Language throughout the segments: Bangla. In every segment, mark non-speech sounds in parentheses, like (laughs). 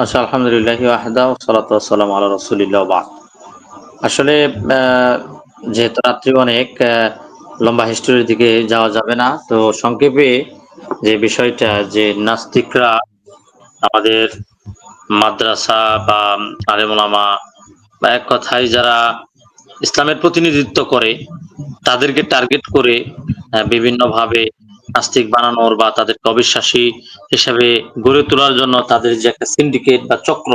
আচ্ছা আলহামদুলিল্লাহ ওয়াহদা সালাতু ওয়াসসালামু আলা রাসূলিল্লাহ বাদ। আসলে যেহেতু রাত্রি অনেক লম্বা হিস্টোরির দিকে যাওয়া যাবে না, তো সংক্ষেপে যে বিষয়টা, যে নাস্তিকরা আমাদের মাদ্রাসা বা আলেমুলামা বা এক কথায় যারা ইসলামের প্রতিনিধিত্ব করে, তাদেরকে টার্গেট করে বিভিন্নভাবে নাস্তিক বানানোর বা তাদেরকে অবিশ্বাসী হিসাবে গড়ে তোলার জন্য তাদের যে একটা সিন্ডিকেট বা চক্র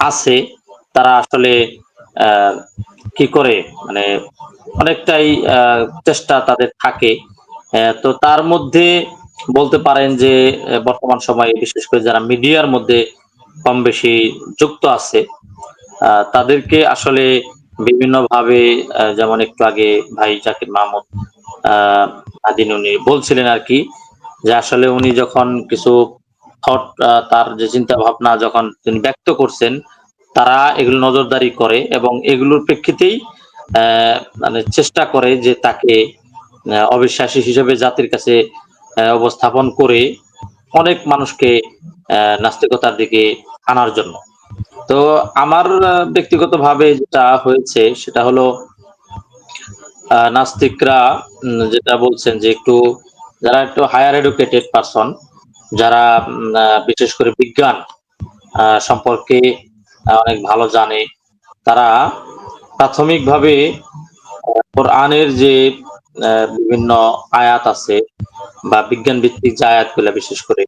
আছে, তারা আসলে কি করে? মানে অনেকটাই চেষ্টা তাদের থাকে। তো তার মধ্যে বলতে পারেন যে বর্তমান সময়ে বিশেষ করে যারা মিডিয়ার মধ্যে কম বেশি যুক্ত আছে তাদেরকে আসলে বিভিন্নভাবে যেমন একটু আগে ভাই জাকির মাহমুদ আদিন উনি বলছিলেন আর কি যে আসলে উনি যখন কিছু থট তার যে চিন্তা ভাবনা যখন তিনি ব্যক্ত করছেন তারা এগুলো নজরদারি করে এবং এগুলোর প্রেক্ষিতেই মানে চেষ্টা করে যে তাকে অবিশ্বাসী হিসেবে জাতির কাছে আহ, উপস্থাপন করে অনেক মানুষকে নাস্তিকতার দিকে আনার জন্য। তো আমার ব্যক্তিগতভাবে যেটা হয়েছে সেটা হলো নাস্তিকরা যেটা বলছেন যে একটু, যারা একটু হায়ার এডুকেটেড পারসন যারা বিশেষ করে বিজ্ঞান সম্পর্কে অনেক ভালো জানে, তারা প্রাথমিকভাবে কোরআনের যে বিভিন্ন আয়াত আছে, বা বিজ্ঞান ভিত্তিক যে আয়াতগুলো বিশেষ করে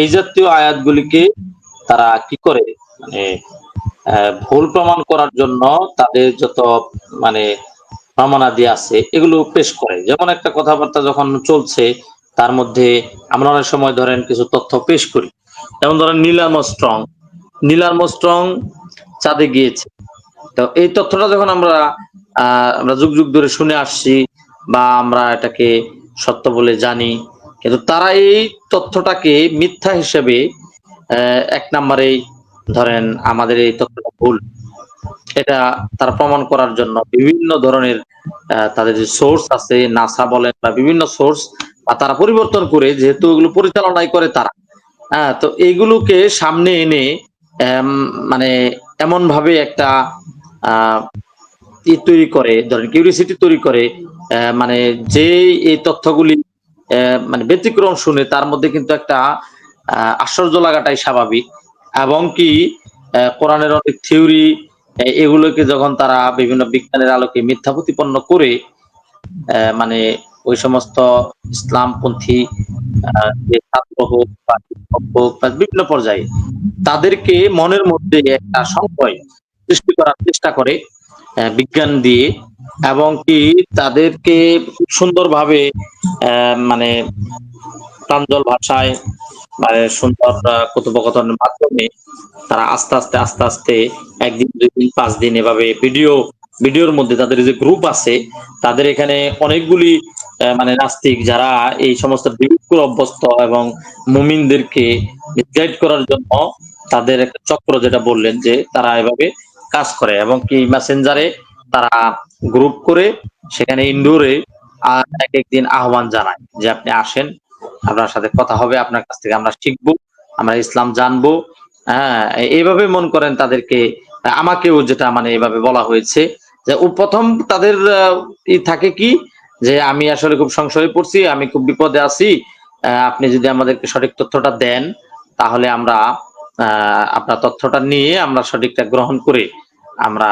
এই জাতীয় আয়াতগুলিকে তারা কি করে? মানে ভুল প্রমাণ করার জন্য তাদের যত মানে প্রমাণাদি আছে, এগুলো পেশ করে। যেমন একটা কথাবার্তা যখন চলছে, তার মধ্যে আমরা অনেক সময় ধরেন কিছু তথ্য পেশ করি। যেমন ধরেন নীলাম স্ট্রং নীলাম স্ট্রং চাঁদে গিয়েছে। তো এই তথ্যটা যখন আমরা আমরা যুগ যুগ ধরে শুনে আসছি বা আমরা এটাকে সত্য বলে জানি, কিন্তু তারা এই তথ্যটাকে মিথ্যা হিসেবে এক নম্বরেই ধরেন আমাদের এই তথ্যটা ভুল। এটা তারা প্রমাণ করার জন্য বিভিন্ন ধরনের তাদের যে সোর্স আছে নাসা বলেন বা বিভিন্ন সোর্স বা তারা পরিবর্তন করে যেহেতু এগুলো পরিচালনাই করে তারা। হ্যাঁ তো এইগুলোকে সামনে এনে মানে এমন ভাবে একটা তৈরি করে, ধরেন কিউরিসিটি তৈরি করে মানে যে এই তথ্যগুলি মানে ব্যতিক্রম শুনে তার মধ্যে কিন্তু একটা আশ্চর্য লাগাটাই স্বাভাবিক। এবং কি কোরআনের অনেক থিওরি এগুলোকে যখন তারা বিভিন্ন বিজ্ঞানের আলোকে মিথ্যা প্রতিপন্ন করে মানে ওই সমস্ত ইসলামপন্থী যে ছাত্র হোক বা শিক্ষক হোক বা বিভিন্ন পর্যায়ে, তাদেরকে মনের মধ্যে একটা সংশয় সৃষ্টি করার চেষ্টা করে বিজ্ঞান দিয়ে এবং কি তাদেরকে সুন্দরভাবে মানে প্রাঞ্জল ভাষায় মানে সুন্দর কথোপকথনের মাধ্যমে তারা আস্তে আস্তে আস্তে আস্তে একদিন, দুই দিন, পাঁচ দিন এভাবে ভিডিও, ভিডিওর মধ্যে তাদের যে গ্রুপ আছে, তাদের এখানে অনেকগুলি মানে নাস্তিক যারা এই সমস্ত বিরূপ অভ্যস্ত এবং মুমিনদেরকে গাইড করার জন্য তাদের একটা চক্র যেটা বললেন যে তারা এভাবে কাজ করে এবং কি মেসেঞ্জারে তারা গ্রুপ করে, সেখানে ইনডোরে এক একদিন আহ্বান জানায় যে আপনি আসেন। আপনার সাথে কথা হবে, আপনার কাছ থেকে আমরা শিখব, আমরা ইসলাম জানব। হ্যাঁ এইভাবে মন করেন তাদেরকে, আমাকেও যেটা মানে এইভাবে বলা হয়েছে যে ও প্রথম তাদের থাকে কি যে আমি আসলে খুব সংশয়ে পড়ছি, আমি খুব বিপদে আছি আপনি যদি আমাদেরকে সঠিক তথ্যটা দেন, তাহলে আমরা আপনার তথ্যটা নিয়ে আমরা সঠিকটা গ্রহণ করে আমরা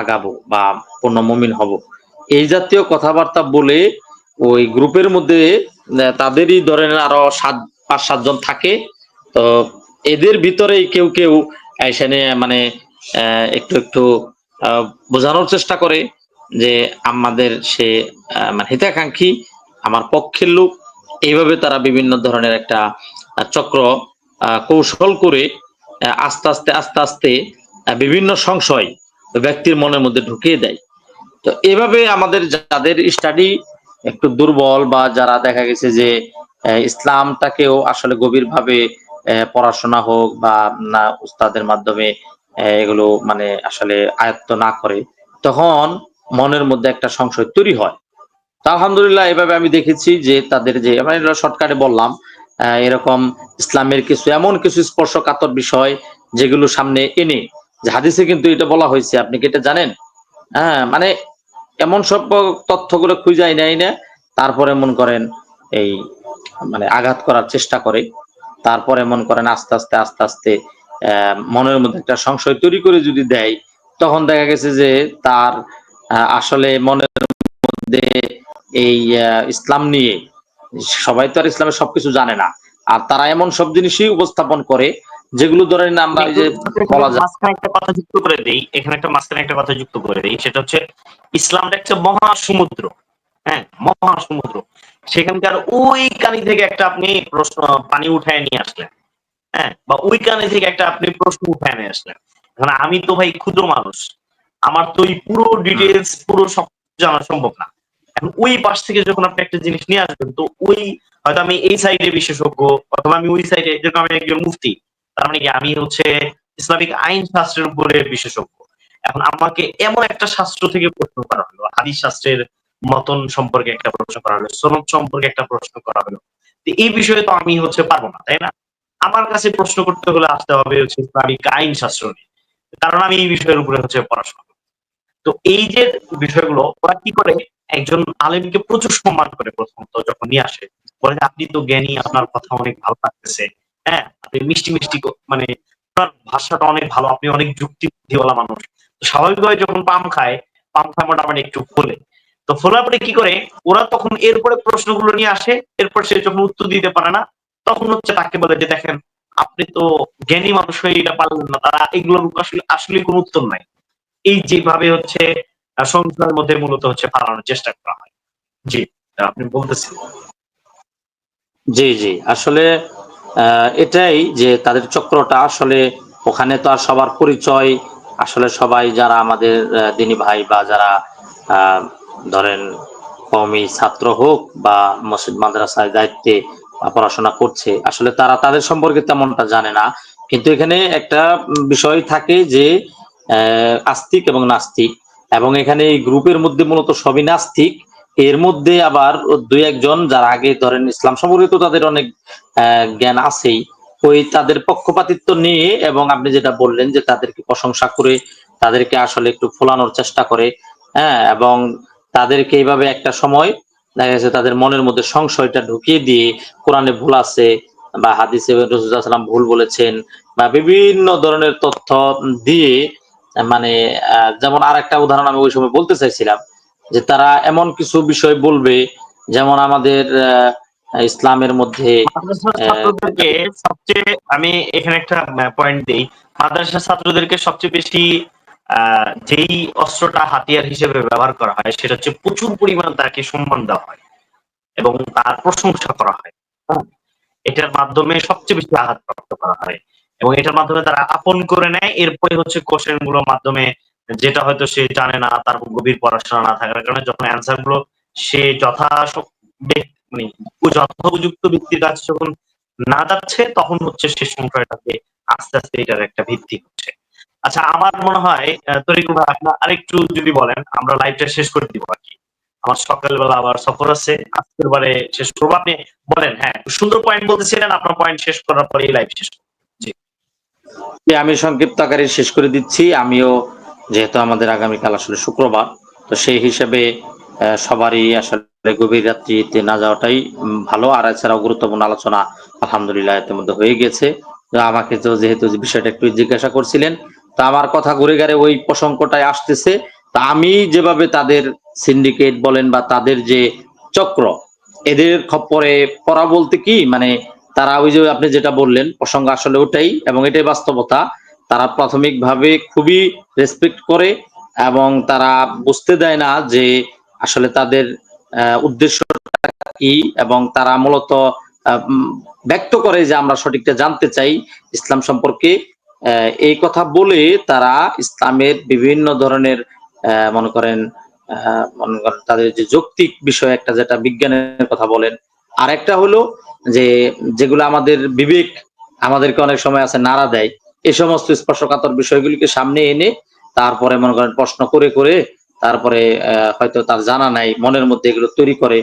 আগাবো বা পূর্ণ মমিন হব। এই জাতীয় কথাবার্তা বলে ওই গ্রুপের মধ্যে তাদেরই ধরেন আরও সাত, পাঁচ সাতজন থাকে। তো এদের ভিতরেই কেউ কেউ এখানে মানে একটু একটু বোঝানোর চেষ্টা করে যে আমাদের সে মানে হিতাকাঙ্ক্ষী, আমার পক্ষের লোক। এইভাবে তারা বিভিন্ন ধরনের একটা চক্র কৌশল করে আস্তে আস্তে আস্তে আস্তে বিভিন্ন সংশয় ব্যক্তির মনের মধ্যে ঢুকিয়ে দেয়। তো এভাবে আমাদের যাদের স্টাডি একটু দুর্বল বা যারা দেখা গেছে যে ইসলামটাকেও আসলে গভীরভাবে পড়াশোনা হোক বা না উস্তাদের মাধ্যমে এগুলো মানে আসলে আয়ত্ত না করে, তখন মনের মধ্যে একটা সংশয় তৈরি হয়। তা আলহামদুলিল্লাহ এভাবে আমি দেখেছি যে তাদের যে শর্টকাটে বললাম এরকম ইসলামের কিছু এমন কিছু স্পর্শকাতর বিষয় যেগুলো সামনে এনে, যে হাদিসে কিন্তু এটা বলা হয়েছে, আপনি কি এটা জানেন? হ্যাঁ মানে এমন সব তথ্যগুলো খুঁজাই নেয় না। তারপরে মন করেন এই মানে আঘাত করার চেষ্টা করে। তারপরে মন করেন আস্তে আস্তে আস্তে আস্তে মনের মধ্যে একটা সংশয় তৈরি করে যদি দেয়, তখন দেখা গেছে যে তার আসলে মনের মধ্যে এই ইসলাম নিয়ে সবাই তো আর ইসলামের সবকিছু জানে না। আর তারা এমন সব জিনিসই উপস্থাপন করে যেগুলো ধরেন আমরা এই যে বলা যায়। মাঝখানে একটা কথা যুক্ত করে দেই এখানে একটা মাঝখানে একটা কথা যুক্ত করে দেই সেটা হচ্ছে ইসলামটা একটা মহাসমুদ্র হ্যাঁ মহাসমুদ্র। সেখানকার ওই কানি থেকে একটা আপনি প্রশ্ন পানি উঠায় নিয়ে আসলেন হ্যাঁ বা ওই কানি থেকে একটা আপনি প্রশ্ন উঠায় নিয়ে আসলেন। এখন আমি তো ভাই ক্ষুদ্র মানুষ আমার তো এই পুরো ডিটেলস পুরো সব জানা সম্ভব না। এখন ওই পাশ থেকে যখন আপনি একটা জিনিস নিয়ে আসবেন তো ওই হয়তো আমি এই সাইডে বিশেষজ্ঞ অথবা আমি ওই সাইডে যেরকম আমি একজন মুফতি তার মানে কি? আমি হচ্ছে ইসলামিক আইন শাস্ত্রের উপরে বিশেষজ্ঞ। এখন আমাকে এমন একটা শাস্ত্র থেকে প্রশ্ন করা হলো। হাদিস শাস্ত্রের মতন সম্পর্কে একটা প্রশ্ন করা হলো, সনদ সম্পর্কে একটা প্রশ্ন করা হলো। এই বিষয়ে তো আমি হচ্ছে পারব না, তাই না? আমার কাছে প্রশ্ন করতে হলে আসতে হবে হচ্ছে ইসলামিক আইন শাস্ত্র নিয়ে। কারণ আমি এই বিষয়ের উপরে হচ্ছে পড়াশোনা। তো এই যে বিষয়গুলো, ওরা কি করে? একজন আলেমকে প্রচুর সম্মান করে প্রথমত যখন নিয়ে আসে। বলে আপনি তো জ্ঞানী, আপনার কথা অনেক ভালো লাগতেছে। হ্যাঁ? আপনি মিষ্টি মিষ্টি মানে আপনার ভাষাটা অনেক ভালো, আপনি অনেক যুক্তি বুদ্ধিওয়ালা মানুষ স্বাভাবিকভাবে যখন পাম খায় পাম খায় মোটামুটি একটু ফোলে। তো ফোলার পরে কি করে, ওরা তখন এরপরে প্রশ্নগুলো নিয়ে আসে, এরপর সে যখন উত্তর দিতে পারে না, তখন হচ্ছে তাকে বলে যে, দেখেন, আপনি তো জ্ঞানী মানুষ হয়ে এটা পারলেন না, তারা এগুলোর আসলে আসলে কোনো উত্তর নাই। এই যেভাবে হচ্ছে সংসারের মধ্যে মূলত হচ্ছে পালানোর চেষ্টা করা হয়। জি, আপনি বলতেছেন। জি জি। আসলে এটাই যে তাদের চক্রটা আসলে ওখানে তো আর সবার পরিচয়। আসলে সবাই যারা আমাদের দিনী ভাই বা যারা ধরেন কমি ছাত্র হোক বা মসজিদ মাদ্রাসায় দায়িত্বে পড়াশোনা করছে, আসলে তারা তাদের সম্পর্কে তেমনটা জানে না। কিন্তু এখানে একটা বিষয় থাকে যে আস্তিক এবং নাস্তিক। এবং এখানে এই গ্রুপের মধ্যে মূলত সবই নাস্তিক। এর মধ্যে আবার দুই একজন যারা আগে ধরেন ইসলাম সম্পর্কে তো তাদের অনেক জ্ঞান আছেই। ওই তাদের পক্ষপাতিত্ব নিয়ে এবং আপনি যেটা বললেন যে তাদেরকে প্রশংসা করে তাদেরকে আসলে একটু ফোলানোর চেষ্টা করে হ্যাঁ এবং তাদেরকে এইভাবে একটা সময় দেখা গেছে তাদের মনের মধ্যে সংশয়টা ঢুকিয়ে দিয়ে কোরআনে ভুল আছে বা হাদিসে রসুলাম ভুল বলেছেন বা বিভিন্ন ধরনের তথ্য দিয়ে মানে যেমন আর একটা উদাহরণ আমি ওই সময় বলতে চাইছিলাম। যে তারা এমন কিছু বিষয় বলবে যেমন আমাদের ইসলামের মধ্যে সবচেয়ে আমি এখানে একটা পয়েন্ট দিই মাদ্রাসার ছাত্রদেরকে সবচেয়ে বেশি যেই অস্ত্রটা হাতিয়ার হিসেবে ব্যবহার করা হয় সেটা হচ্ছে প্রচুর পরিমাণ তাকে সম্মান দেওয়া হয় এবং তার প্রশংসা করা হয় হ্যাঁ? এটার মাধ্যমে সবচেয়ে বেশি আঘাত প্রাপ্ত করা হয় এবং এটার মাধ্যমে তারা আপন করে নেয় এরপরে হচ্ছে কোশ্চেনগুলোর মাধ্যমে যেটা হয়তো সে জানে না, তার গভীর পড়াশোনা না থাকার কারণে যখন অ্যান্সারগুলো সে যথা মানে ব্যক্তির কাছে যখন না যাচ্ছে, তখন হচ্ছে সে সংশয়টাকে আস্তে আস্তে এটার একটা ভিত্তি হচ্ছে। আচ্ছা আমার মনে হয় তরিকুল ভাই, আপনার আরেকটু যদি বলেন, আমরা লাইভটা শেষ করে দিব আর কি আমার সকালবেলা আবার সফর আছে, আজকের বারে শেষ করব। আপনি বলেন হ্যাঁ সুন্দর পয়েন্ট বলতেছিলেন, আপনার পয়েন্ট শেষ করার পরে লাইভ শেষ আমি সংক্ষিপ্ত আকারে শেষ করে দিচ্ছি। আমিও যেহেতু আমাদের আগামীকাল আসলে শুক্রবার, তো সেই হিসেবে সবারই আসলে গভীর রাত্রিতে না যাওয়াটাই ভালো। আর এছাড়াও গুরুত্বপূর্ণ আলোচনা আলহামদুলিল্লাহ এর মধ্যে হয়ে গেছে। আমাকে তো যেহেতু বিষয়টা একটু জিজ্ঞাসা করছিলেন, তা আমার কথা ঘুরে গেলে ওই প্রসঙ্গটাই আসতেছে। তা আমি যেভাবে তাদের সিন্ডিকেট বলেন বা তাদের যে চক্র, এদের খপ্পরে পড়া বলতে কি? মানে তারা ওই যে আপনি যেটা বললেন, প্রসঙ্গ আসলে ওটাই এবং এটাই বাস্তবতা। তারা প্রাথমিকভাবে খুবই রেসপেক্ট করে এবং তারা বুঝতে দেয় না যে আসলে তাদের উদ্দেশ্যটা কি এবং তারা মূলত ব্যক্ত করে যে আমরা সঠিকটা জানতে চাই ইসলাম সম্পর্কে। এই কথা বলে তারা ইসলামের বিভিন্ন ধরনের মনে করেন মনে করেন তাদের যে যৌক্তিক বিষয় একটা যেটা বিজ্ঞানের কথা বলেন। আরেকটা হলো যে যেগুলো আমাদের বিবেক আমাদেরকে অনেক সময় আছে নাড়া দেয়। এই সমস্ত স্পর্শকাতর বিষয়গুলিকে সামনে এনে তারপরে মনে করেন প্রশ্ন করে করে তারপরে হয়তো তার জানা নাই, মনের মধ্যে এগুলো তৈরি করে,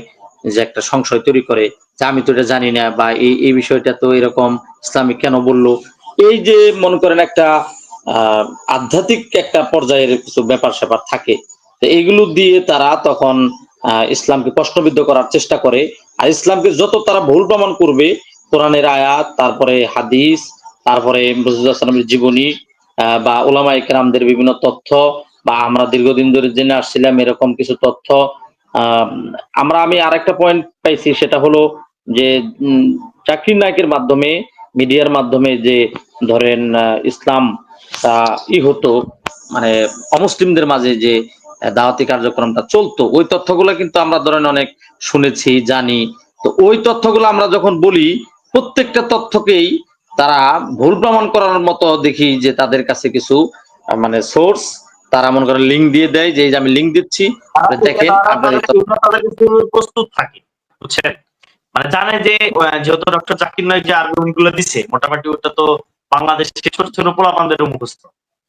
যে একটা সংশয় তৈরি করে, যে আমি তো এটা জানি না বা এই এই বিষয়টা তো এরকম ইসলামিক কেন বলল? এই যে মনে করেন একটা আধ্যাত্মিক একটা পর্যায়ের কিছু ব্যাপার স্যাপার থাকে, তো এইগুলো দিয়ে তারা তখন ইসলামকে প্রশ্নবিদ্ধ করার চেষ্টা করে। আর ইসলামকে যত তারা ভুল প্রমাণ করবে, কোরআনের আয়াত, তারপরে হাদিস তারপরে মুজিদুল্লাহামের জীবনী বা ওলামা ইকরামদের বিভিন্ন তথ্য, বা আমরা দীর্ঘদিন ধরে জেনে আসছিলাম এরকম কিছু তথ্য। আমরা, আমি আরেকটা পয়েন্ট পাইছি, সেটা হলো যে জাকির নায়কের মাধ্যমে, মিডিয়ার মাধ্যমে যে ধরেন ইসলাম ই হতো মানে অমুসলিমদের মাঝে যে দাওয়াতি কার্যক্রমটা চলতো, ওই তথ্যগুলো কিন্তু আমরা ধরেন অনেক শুনেছি, জানি। তো ওই তথ্যগুলো আমরা যখন বলি, প্রত্যেকটা তথ্যকেই তারা ভুল প্রমাণ করার মতো দেখি যে তাদের কাছে কিছু মানে সোর্স তারা মনে করে লিঙ্ক দিয়ে দেয় যে আমি লিঙ্ক দিচ্ছি দেখেন প্রস্তুত থাকে বুঝছেন? মানে জানে যে যেহেতু ডক্টর জাকির নায়ক যে আর্গুমেন্টগুলো দিছে মোটামুটি ওটা তো বাংলাদেশের ছোট ছোট পোলাপানদের মুখস্থ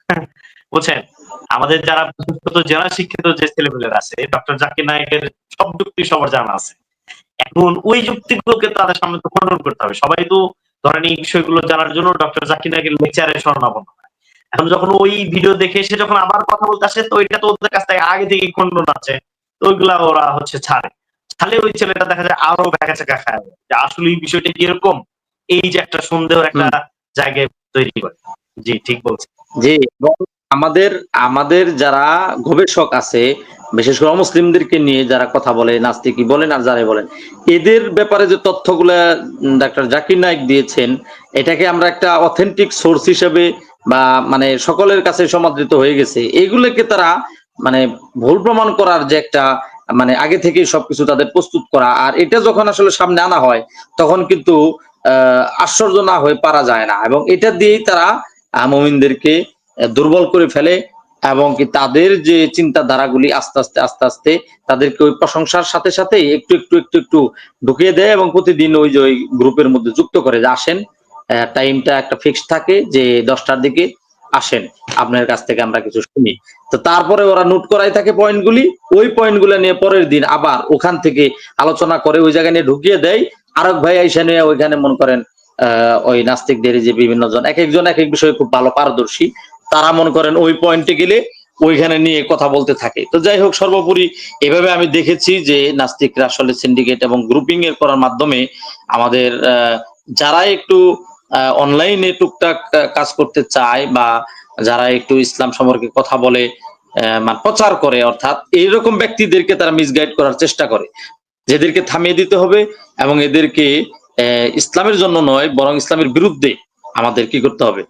(laughs) বুঝছেন? আমাদের যারা বিশেষত জেলা শিক্ষিত যে ছেলেপেলেরা আছে ডক্টর জাকির নায়কের সব যুক্তি সবার জানা আছে। এখন ওই যুক্তিগুলোকে তাদের সামনে তো খণ্ডন করতে হবে। সবাই তো ধরেন এই বিষয়গুলো জানার জন্য ডক্টর জাকির নায়কের লেকচারে স্বর্ণাপন্ন এখন যখন ওই ভিডিও দেখে এসে যখন আবার কথা বলতে আসে তো এটা তো ওদের কাছ থেকে আগে থেকে খণ্ডন আছে। তো ওইগুলা ওরা হচ্ছে ছাড়ে। ছাড়লে ওই ছেলেটা দেখা যায় আরও ব্যাকা চাকা খায়। যে আসলে এই বিষয়টা কি এরকম? এই যে একটা সন্দেহ একটা জায়গায় তৈরি করে। জি ঠিক বলছেন। জি আমাদের আমাদের যারা গবেষক আছে বিশেষ করে মুসলিমদেরকে নিয়ে যারা কথা বলে নাস্তিকি বলেন আর যারাই বলেন, এদের ব্যাপারে যে তথ্যগুলা ডাক্তার জাকির নায়ক দিয়েছেন, এটাকে আমরা একটা অথেন্টিক সোর্স হিসেবে বা মানে সকলের কাছে সমাদৃত হয়ে গেছে। এগুলোকে তারা মানে ভুল প্রমাণ করার যে একটা মানে আগে থেকেই সবকিছু তাদের প্রস্তুত করা। আর এটা যখন আসলে সামনে আনা হয়, তখন কিন্তু আশ্চর্য না হয়ে পারা যায় না। এবং এটা দিয়েই তারা মুমিনদেরকে দুর্বল করে ফেলে এবং কি তাদের যে চিন্তাধারাগুলি আস্তে আস্তে আস্তে আস্তে তাদেরকে ওই প্রশংসার সাথে সাথে একটু একটু একটু একটু ঢুকিয়ে দেয় এবং প্রতিদিন ওই যে ওই গ্রুপের মধ্যে যুক্ত করে যে আসেন টাইমটা একটা ফিক্স থাকে যে দশটার দিকে আসেন। আপনার কাছ থেকে আমরা কিছু শুনি। তো তারপরে ওরা নোট করাই থাকে পয়েন্টগুলি। ওই পয়েন্টগুলো নিয়ে পরের দিন আবার ওখান থেকে আলোচনা করে ওই জায়গায় নিয়ে ঢুকিয়ে দেয়। আরক ভাই আইসা নিয়ে ওইখানে মনে করেন, আহ, ওই নাস্তিকদের যে বিভিন্ন জন, এক একজন এক এক বিষয়ে খুব ভালো পারদর্শী। তারা মনে করেন ওই পয়েন্টে গেলে ওইখানে নিয়ে কথা বলতে থাকে। তো যাই হোক, সর্বোপরি এভাবে আমি দেখেছি যে নাস্তিকরা আসলে সিন্ডিকেট এবং গ্রুপিং এর করার মাধ্যমে আমাদের যারা একটু অনলাইনে টুকটাক কাজ করতে চায় বা যারা একটু ইসলাম সম্পর্কে কথা বলে মানে প্রচার করে, অর্থাৎ এইরকম ব্যক্তিদেরকে তারা মিসগাইড করার চেষ্টা করে। যেদেরকে থামিয়ে দিতে হবে এবং এদেরকে ইসলামের জন্য নয়, বরং ইসলামের বিরুদ্ধে আমাদের কি করতে হবে?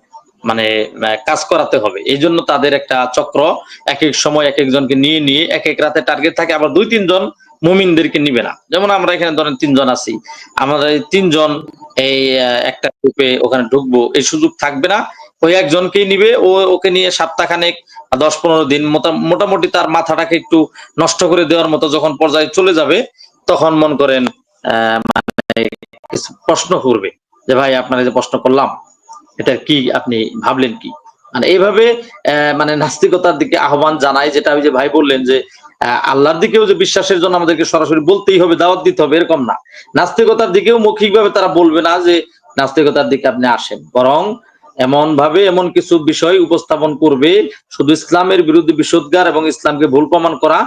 মানে কাজ করাতে হবে। এই জন্য তাদের একটা চক্র এক এক সময় এক একজনকে নিয়ে নিয়ে এক এক রাতে টার্গেট থাকে, আবার দুই, তিনজন মুমিনদেরকে নিবে না। যেমন আমরা এখানে ধরেন তিনজন আছি। আমরা এই তিনজন এই একটা গ্রুপে ওখানে ঢুকবো, এই সুযোগ থাকবে না। ওই একজনকেই নিবে, ও ওকে নিয়ে সপ্তাহখানেক দশ, পনেরো দিন মোটা- মোটামুটি তার মাথাটাকে একটু নষ্ট করে দেওয়ার মতো যখন পর্যায়ে চলে যাবে, তখন মন করেন মানে কিছু প্রশ্ন করবে। যে, ভাই, আপনারা যে প্রশ্ন করলাম এটা কি আপনি ভাবলেন কি? মানে এইভাবে মানে নাস্তিকতার দিকে আহ্বান জানায় যেটা ওই যে ভাই বললেন যে আল্লাহর দিকেও যে বিশ্বাসের জন্য আমাদেরকে সরাসরি বলতেই হবে, দাওয়াত দিতে হবে, এরকম না। নাস্তিকতার দিকেও মৌখিকভাবে তারা বলবে না যে, নাস্তিকতার দিকে আপনি আসেন। বরং এমন ভাবে এমন কিছু বিষয় উপস্থাপন করবে, শুধু ইসলামের বিরুদ্ধে বিশুদ্ধার এবং ইসলামকে ভুল প্রমাণ করা,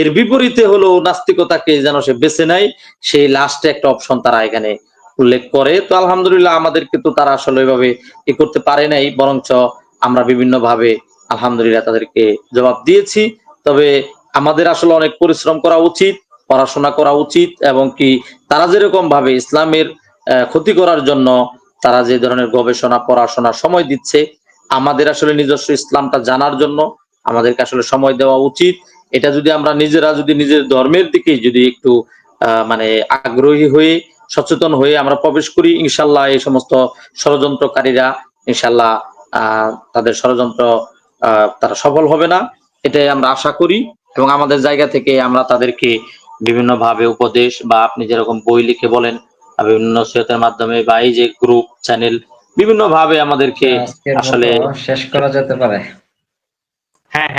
এর বিপরীতে হলো নাস্তিকতাকে যেন সে বেছে নেয়, সেই লাস্টে একটা অপশন তারা এখানে উল্লেখ করে। তো আলহামদুলিল্লাহ আমাদেরকে তো তারা আসলে ওইভাবে ই করতে পারে নাই, বরঞ্চ আমরা বিভিন্ন ভাবে আলহামদুলিল্লাহ তাদেরকে জবাব দিয়েছি। তবে আমাদের আসলে অনেক পরিশ্রম করা উচিত, পড়াশোনা করা উচিত এবং কি তারা যেরকম ভাবে ইসলামের ক্ষতি করার জন্য তারা যে ধরনের গবেষণা, পড়াশোনা সময় দিচ্ছে, আমাদের আসলে নিজস্ব ইসলামটা জানার জন্য আমাদেরকে আসলে সময় দেওয়া উচিত। এটা যদি আমরা নিজেরা যদি নিজের ধর্মের দিকে যদি একটু মানে আগ্রহী হয়ে সচেতন হয়ে আমরা প্রবেশ করি ইনশাল্লাহ এই সমস্ত ষড়যন্ত্রকারীরা ইনশাল্লাহ আহ তাদের ষড়যন্ত্র তারা সফল হবে না। এটাই আমরা আশা করি এবং আমাদের জায়গা থেকে আমরা তাদেরকে বিভিন্ন ভাবে উপদেশ বা আপনি যেরকম বই লিখে বলেন বিভিন্ন নসিহতের মাধ্যমে বা এই যে গ্রুপ চ্যানেল বিভিন্ন ভাবে আমাদেরকে আসলে শেষ করা যেতে পারে। হ্যাঁ হ্যাঁ।